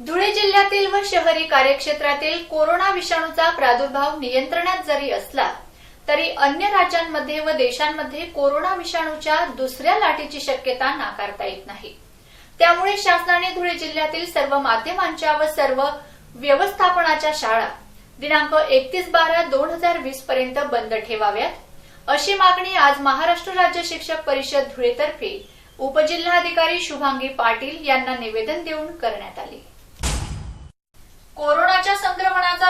धुळे जिल्ह्यातील व शहरी कार्यक्षेत्रातील कोरोना विषाणूचा प्रादुर्भाव नियंत्रणात जरी असला तरी अन्य राज्यांमध्ये व देशांमध्ये कोरोना विषाणूच्या दुसऱ्या लाटेची शक्यता नाकारता येत नाही. त्यामुळे शासनाने धुळे जिल्ह्यातील सर्व माध्यमांच्या व सर्व व्यवस्थापनाच्या शाळा दिनांक एकतीस बारा दोन हजार वीस पर्यंत बंद ठेवाव्यात. अशी मागणी आज महाराष्ट्र राज्य शिक्षक परिषद धुळेतर्फे उपजिल्हाधिकारी शुभांगी पाटील यांना निवेदन देऊन करण्यात आली.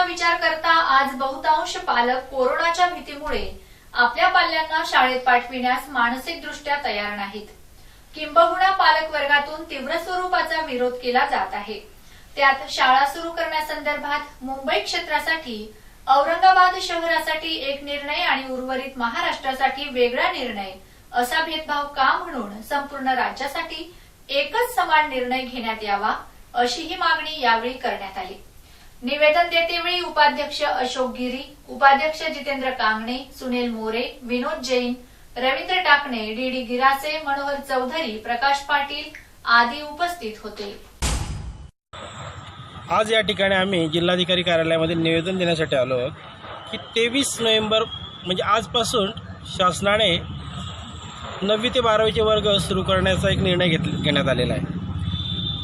विचार करता आज बहुतांश पालक कोरोनाच्या भीतीमुळे आपल्या पाल्यांना शाळेत पाठविण्यास मानसिकदृष्ट्या तयार नाहीत. किंबहुना पालक वर्गातून तीव्र स्वरूपाचा विरोध केला जात आहे. त्यात शाळा सुरू करण्यासंदर्भात मुंबई क्षेत्रासाठी औरंगाबाद शहरासाठी एक निर्णय आणि उर्वरित महाराष्ट्रासाठी वेगळा निर्णय असा भेदभाव का म्हणून संपूर्ण राज्यासाठी एकच समान निर्णय घेण्यात यावा अशी ही मागणी यावेळी करण्यात आली. निवेदन देतेवेळी उपाध्यक्ष अशोक गिरी उपाध्यक्ष जितेंद्र कांगणे सुनील मोरे विनोद जैन रवींद्र टाकणे डीडी गिरासे मनोहर चौधरी प्रकाश पाटील आदी उपस्थित होते. आज या ठिकाणी आम्ही जिल्हाधिकारी कार्यालयामध्ये निवेदन देण्यासाठी आलो आहोत की तेवीस नोव्हेंबर म्हणजे आजपासून शासनाने नववी ते बारावीचे वर्ग सुरू करण्याचा एक निर्णय घेत घेण्यात आलेला आहे.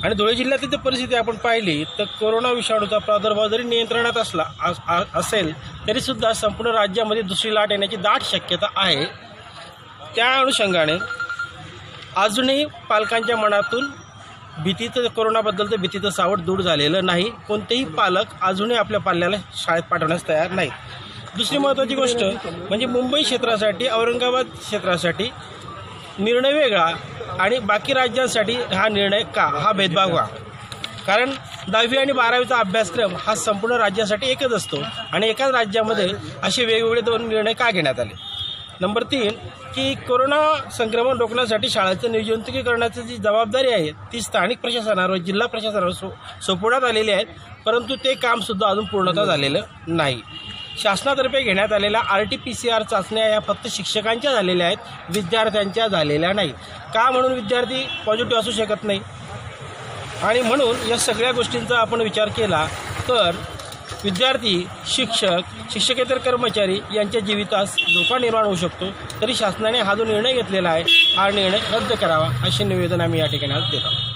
आणि धुळे जिल्ह्यातील जर परिस्थिती आपण पाहिली तर कोरोना विषाणूचा प्रादुर्भाव जरी नियंत्रणात असला आ- असेल तरीसुद्धा संपूर्ण राज्यामध्ये दुसरी लाट येण्याची दाट शक्यता आहे. त्या अनुषंगाने अजूनही पालकांच्या मनातून भीतीचं कोरोनाबद्दलचं भीतीचं सावट दूर झालेलं नाही. कोणतेही पालक अजूनही आपल्या पाल्याला शाळेत पाठवण्यास तयार नाहीत. दुसरी महत्त्वाची गोष्ट म्हणजे मुंबई क्षेत्रासाठी औरंगाबाद क्षेत्रासाठी निर्णय वेगळा. आणि बाकी राज्यांसाठी हा निर्णय का? हा भेदभाव का? कारण दहावी आणि बारावीचा अभ्यासक्रम हा संपूर्ण राज्यासाठी एकच असतो आणि एकाच राज्यामध्ये असे वेगवेगळे दोन निर्णय का घेण्यात आले? नंबर तीन की कोरोना संक्रमण रोखण्यासाठी शाळेचं निर्जंतुकीकरणाची जी जबाबदारी आहे ती स्थानिक प्रशासनावर जिल्हा प्रशासनावर सो सोपवण्यात आलेली आहे परंतु ते कामसुद्धा अजून पूर्णतः झालेलं नाही. शासनातर्फे घेण्यात आलेल्या R T P C R चाचण्या या फक्त शिक्षकांच्या झालेल्या आहेत विद्यार्थ्यांच्या झालेल्या नाहीत. का म्हणून विद्यार्थी पॉझिटिव्ह असू शकत नाही? आणि म्हणून या सगळ्या गोष्टींचा आपण विचार केला तर विद्यार्थी शिक्षक शिक्षकेतर कर्मचारी यांच्या जीवितास धोका निर्माण होऊ शकतो. तरी शासनाने हा जो निर्णय घेतलेला आहे हा निर्णय रद्द करावा असे निवेदन आम्ही या ठिकाणी आज देत आहोत.